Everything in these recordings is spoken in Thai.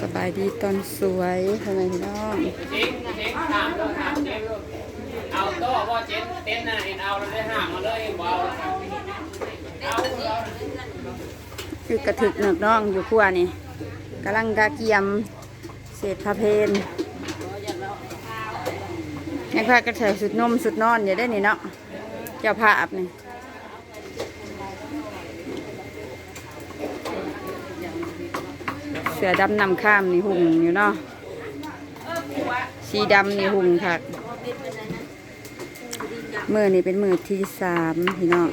สบายดีตอนสวยทำไมพี่น้องเจ๊งเจ๊งถามเลยถามเจ๊งเลยเอาโต๊ะว่าเจ๊งเต้นนะเห็นเอาแล้วได้ห่างมาเลยเบาเอาคือกระถึกหนึกน้องอยู่ขั้วนี่กำลังกาเกียมเศษพระเพนยังพากันใส่สุดนมสุดนอนอยู่ได้นี่เนาะเจ้าภาพนี่ เสือดำนำข้ามนี่หุ่งอยู่เนาะสีดำนี่หุ่งค่ะมือนี่เป็นมือที่สามพี่น้อง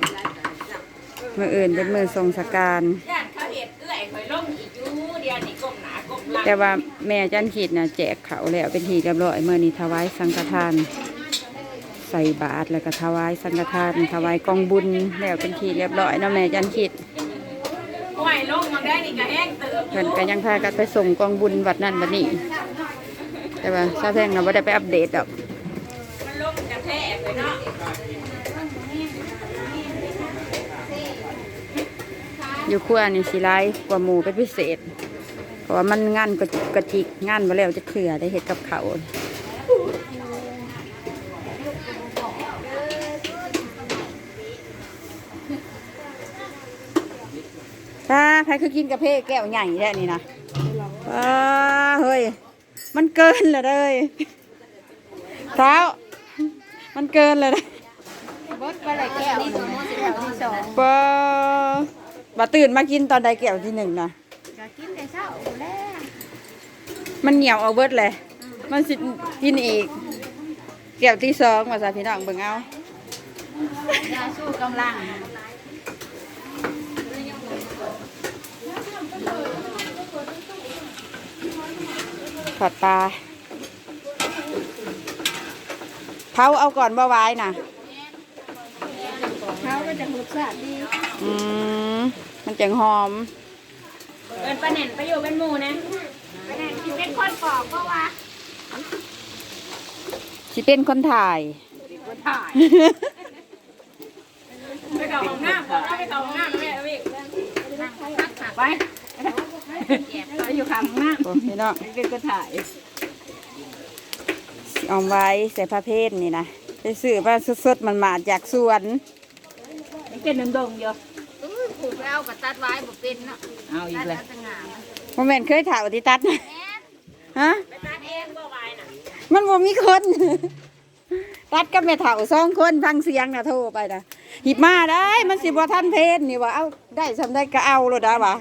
มืออื่นเป็นมือทรงสการย่านเขาเห็ดเอื้อยข่อยลงอีกอยู่เดียวนี่ก้มหนาก้มหลังแต่ว่าแม่จันขีดนะแจกเขาวแล้วเป็นทีเรียบร้อยเมื่อนี้ถวายสังฆทาน ใส่บาตรแล้วก็ถวายสังฆทานถวายกองบุญแล้วเป็นทีเรียบร้อยเนาะแม่จันขีด ห่วยลงมาได้นี่ก็แห้งเติบเพิ่นก็ยังพากันไปส่งกองบุญวัดนั่นวัดนี้ แต่ว่าซาแพงเราไม่ได้ไปอัปเดตดอกมันลงกระแทกเลยเนาะอยู่ครัวนี่สิไลายกว่าหมูเป็นพิเศษ เพราะว่ามันงานกระจุกกระจิกงานมาแล้วจะเคลือได้เห็ดกับเขา วถ้าใครคือกินกาแฟแก้วใหญ่แท้นี่นะว้าเฮ้ย มันเกินเลยเลยเท้ามันเกินเลยนะบดไปเลยแก้วนี่ตัวโมสิแก้วที่สองปะบ่ตื่นมากินตอนใดแก้วที่หนึ่งนะก็กินแต่เช้าแล้วมันเหนียวเอาเบิดเลย มันสิกินอีกแก้วที่สองมาซะพี่น้องเบิ่งเอายาสู้กำลัง ผัดปลาเผาเอาก่อนบ่ไว้น่ะเขาก็จะรสชาติดีอืมมันจังหอมเป็นปลาเน่นไปอยู่เป็นหมูนะปลาเน่นกินเป็นคนปอกเพราะว่าสิเป็นคนถ่ายคนถ่ายไปเข้าห้องน้ำบอกว่าไปเข้าห้องน้ำแม่เอาอีกไป ไปอยู่ข้างห้องน้โอ้พี่น้องำเป็นคนถ่ายเอาไว้ใส่ผ้าเพศนี่นะไปซื้อมาสดๆมันมาจากสวนเป็นดงดงเยอะผูกแล้วก็ตัดไว้บ่เป็นเนาะเอาอีตักดเลยแล้วจะงามโมเมนเคยถ่ายวัติตัดนะฮะไปตัดเองบ่ไหวน่ะมันบ่มีคนตัดกับแม่เฒ่าสองคนฟังเสียงนะโทรไปนะหิบมาได้ มันสิบ่ทันเพศนี่ว่าเอาได้สำได้ก็เอาโลดได้วะ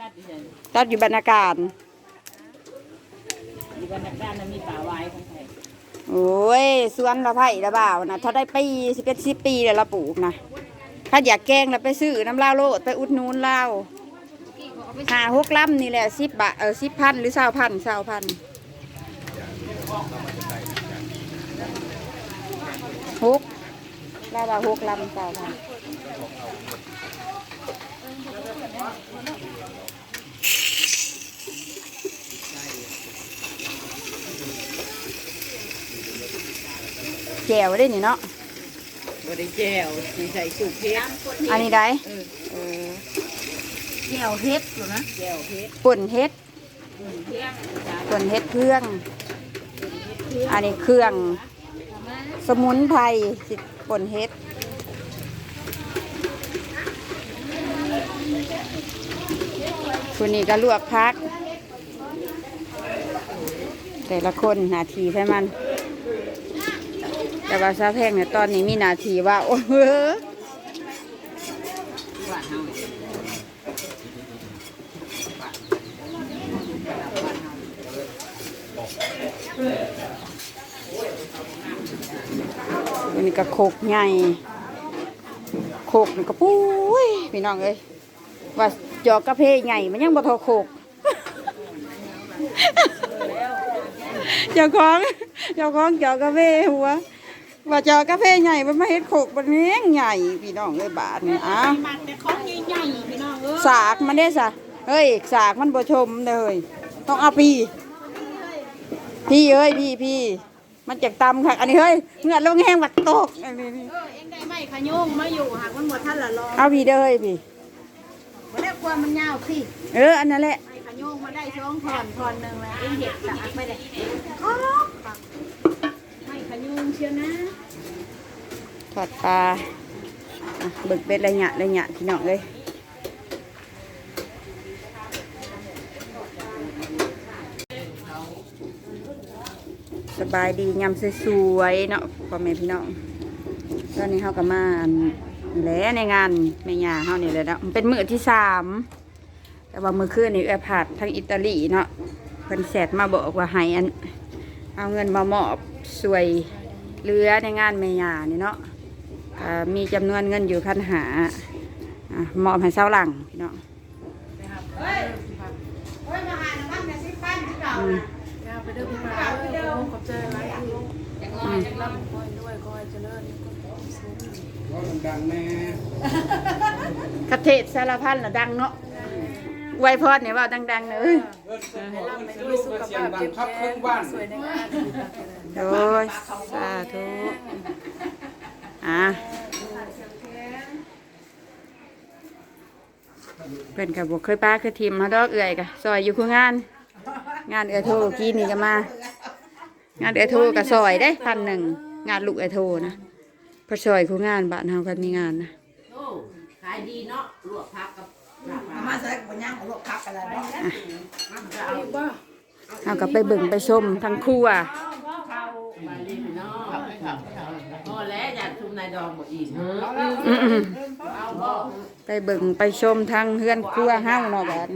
ตัดอีกเลยตัดอยู่บรรณาการอีกวันนักด้านนั้นมีป่าไว้ของไทยโอ้ยสวนละไผ่ละบ่าวนะถ้าได้ปีสิเป็นสิบปีแล้วละปลูกนะถ้าอยากแกงแล้วไปซื้อน้ำลาวโลดไปอุดหนูนลาวหาหกลำนี่แหละสิบบาทเออสิบพันหรือเศร้าพันเศร้าพันหกลาวว่าหกลำเศร้าพัน แจวได้นี่เนาะบริแก้วสีใส่สูบเพชรอันนี้ได้เออเกี่ยวเฮ็ดอยู่นะแก้วเพชรป่นเฮ็ดป่นเฮ็ดเครื่อง อันนี้เครื่อง สมุนไพรสิป่นเฮ็ดคุณนี่ก็ลวกพัก แต่ละคนหนาทีให้มัน แต่ว่าซาแพงเนี่ยตอนนี้มีนาทีว่า โอ้โหว่าเฮาอันนี้ก็โคกใหญ่ โคกนี่ก็ปุ้ยพี่น้องเอ้ยว่าจอกกระเพใหญ่มันยังบ่ทอโคกเจ้าของเจ้าของจอกกระเพหัว ว่าจอกกระเพใหญ่มันมาเฮ็ดโคกมันแม่งใหญ่พี่น้องเอ้ยบาทนี่อ้ามันแต่ของใหญ่ๆพี่น้องเอ้ยสากมันได้ซะเฮ้ยสากมันบ่ชมเลยต้องเอาปีพี่เอ้ยพี่พี่มันจากตำค่ะอันนี้เฮ้ยเงือดลงแห้งบัดตกอันนี้นี่เออเองได้ไหมขะโยงมาอยู่หากมันหมดท่านละรอเอาพี่เด้อเฮ้ยพี่บ่ได้ความมันยาวพี่เอออันนั้นแหละไอ้ขะโยงมาได้ช่องถอนถอนหนึ่งแล้วเองเห็ดตากไปเลยไม่ข ยุงเชียวนะทอดปลาอะเบิกเป็นระยะระยะพี่น้องเลยสบายดียำสวยๆเนาะพ่อแม่พี่น้อง ตอนนี้เขาก็มาแหละในงานแม่ยาเขานี่เลยเนาะเป็นมือที่สามแต่ว่ามือคืนนี่เอือผัดทางอิตาลีเนาะเพิ่นแสดมาบอกว่าให้อัน เอาเงินมามอบสวยเรือในงานแม่ยานี่เนาะอ่ามีจำนวนเงินอยู่พันหาอะมอบให้เศร้าหลังพี่น้องอืมไปเดินมาไปเดินขอบใจหลายคืออืมรับคอยด้วยคอยเจริญดังแน่กระเทศสารพันละดังเนาะ ไวยพรเนี่ยว่าดังๆเลยเอิ้นอกเอิ้นซื้อลูกเสียงดังครับครึ่งบ้านสวยในงานโอ้ยสาธุอะเป็นกับบเคยป้าเคยทีมมาดอกเอื่อยกะซอยอยู่คืองาน งานเอือโทกี้นี่ก็มา งานเอือโทกับซอยได้พันหนึ่งงานลูกเอือโทนะพอซอยคืองานบ้านเฮากันมีงานนะขายดีเนาะลวกผักกับ มาใส่กับบย่างลวกผักอะไรเนาะมันจะเอาบ้าเฮาก็ไปเบิ่งไปชมทั้งครัวมาดีพี่น้องพอแล้วอยากชุมนายดองบ่อีกอืมเอาบ่ๆไปเบิ่งไปชมทั้งเฮือนครัวเฮาเนาะบ้าน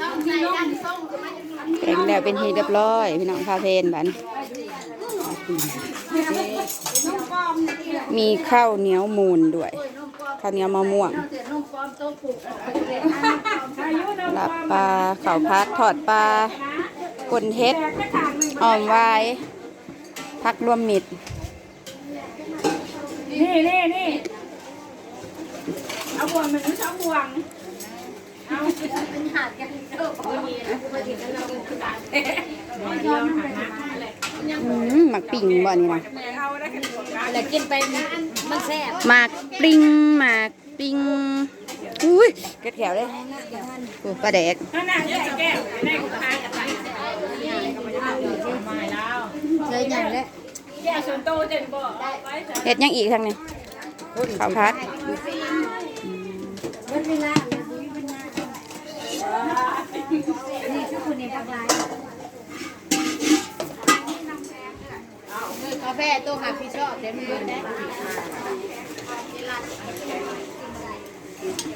ต้องใส่ดันส่งก็ไม่แต่งแล้วเป็นที่เรียบร้อย พี่น้องคาเทนบ้าน มีข้าวเหนียวมูนด้วย ข้าวเหนียวมะม่วงลอมโต๊ะปลาบปลาข้าวพัดทอดปลาป่นเฮ็ดอ่อมวายผักรวมมิตรนี่นี่นี่เอาบ่วงมันไม่ชอบบ่วงเอาเป็นหาดกันเออพอดีนะพอดีแล้วเราเป็นหาด หมักปิ่งบ่นี่นะเอาได้กันบ่วงกันแล้วกินไปมันแซ่บหมากปริงหมากปิงอุ้ยกระแถวเลยโอ้ปลาแดกนั่นน่ะจะแก้วได้กูทานกันไปใช่ยังแล้วแก้วส่วนโตเจนบ่ไว้จ้ะเฮ็ดหยังอีกทางนี้ข้าวพัดมันเวลานี่คือคุณเองทำลายกา ฟตัวหาพี่ชอบเดี๋ยวมือได้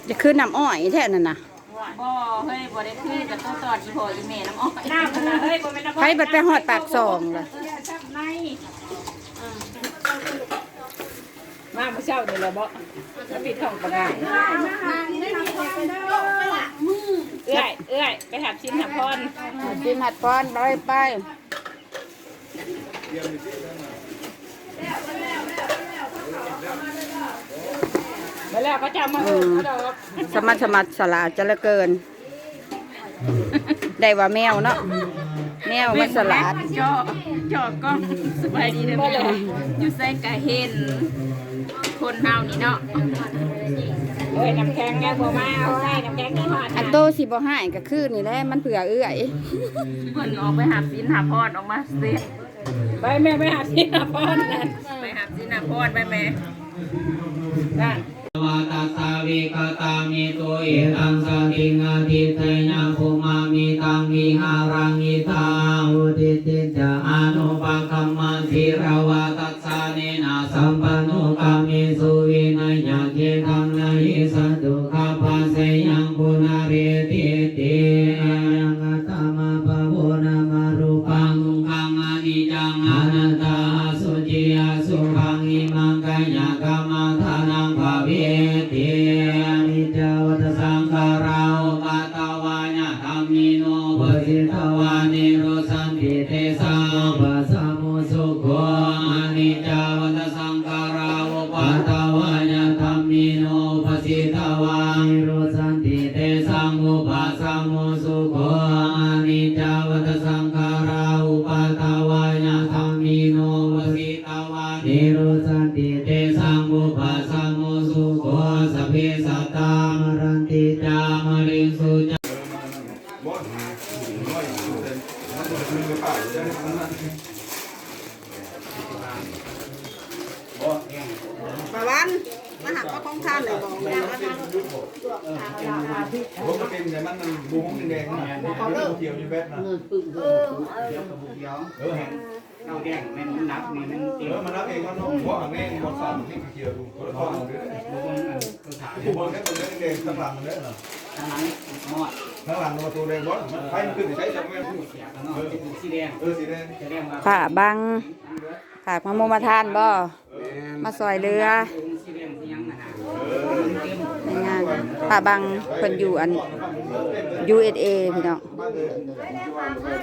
จะขึ้นน้ำอ้อยแท้นั่นน่ะบ่เฮ้ยบ่ได้คือกับตัวตอดอีพ่ออีแม่น้ำอ้อยน้ำมันนะเฮ้ยบ่แม่นน้ำไผบัดไปฮอดปากซองล่ะในมาเมื่อเช้านี่แหละบ่แล้วปิดท้องประกาศเอื้อยเอื้อยไปหับชิ้นหับพรกินหัดพรไปไป มาแล้วก็จะมาเอิ้นเขาดอกสมัติสมัติสลาดจะเหลือเกิน ได้ว่าแมวเนาะแมวมันสลาดจอจอก็สบายดีเด้อแม่อยู่ไสก็เห็น คนเฮานี่เนาะเอ้ยน้ำแข็งแกบ่มาเอาให้น้ำแข็งนี่หอดอันโตสิบ่หายก็คือนี่แหละมันเผื่อเอื้อยเพิ่นออกไปหาสินหาพรออกมาเสีย ไปแม่ไปหาที่หับพรนั่นไปหาสินหาพรไปแม่นั่นวาตาสาวิกตามิตุเอตังสติงอาทิเตยังภูมามิตังวิหารังอิตาอุติติจาอนุปกัมมันทิรวาตัสสะเนนะสัมปันโนกามิสุวินัยยะเกตังนะหิสัตุ ติเตสาปัสสะโมสุโขอนิจจวัตสังขาราอุปาตวานะธรรมิโนปสิตวานิโรสันติเตสังอุปัสสะโมสุโขอนิจจวัตสังขาราอุปาตวานะธรรมิโนปสิตวานิโรสันติเตสังอุปัสสะโมสุโขสัพเพสัตตานมา ปะวันมาหักก็คงท่านเลยบอกเนะผมก็เป็นแต่มันมันบูมแดงๆนะเขาเลิกเที่ยวอยู่แบบนั้นเออเที่ยวกับบุกย้อนเออแห้งเอาแดงมันนับนี่มันเออมันนับเองมันน้องหัวแม่งมันสั่นที่เที่ยวดูคนละอนเลยคนแค่คนแดงๆต่างๆมันได้เหรอตั้งๆหมด ข้างหลังมันตัวแดงบอสไฟมันขึ้นใช้จังแม่เสียกันเนาะเป็นสีแดงเออสีแดงจะแดงว่าผ้าบังฝากมาโมมาทานบ่มาซอยเรือสีแดงสียังนะฮะในงานผ้าบังเพิ่นอยู่อัน USA พี่น้อง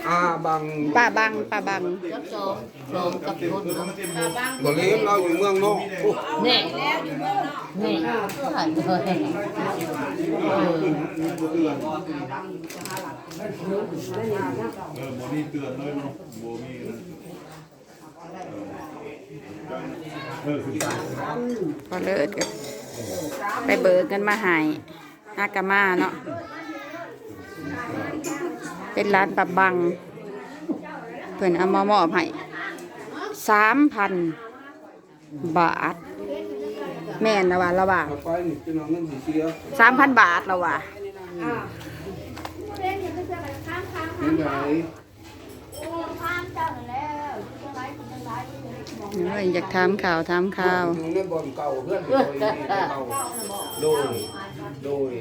อาบังป้าบังป้าบังสองสองกั บคนบริเวณเราอยู่เมืองนอกนี่นี่ผ่านเลยเออโมนี่เตือนเลยเนาะโมมีเออคือพอเลิศก็ไปเบิกกันมาหายอากามาเนาะ เป็นร้านป้าบัง เพิ่นเอามามอบให้ สามพันบาท แม่นนะว่าละว่าไปนี่เป็นเอาเงินสีเสียสามพันบาทละว่าเป็นไงเอ้ยอยากถามข่าวถามข่าวอยู่ในบ่อนเก่าเพื่อนโดยเก่าโดยโดย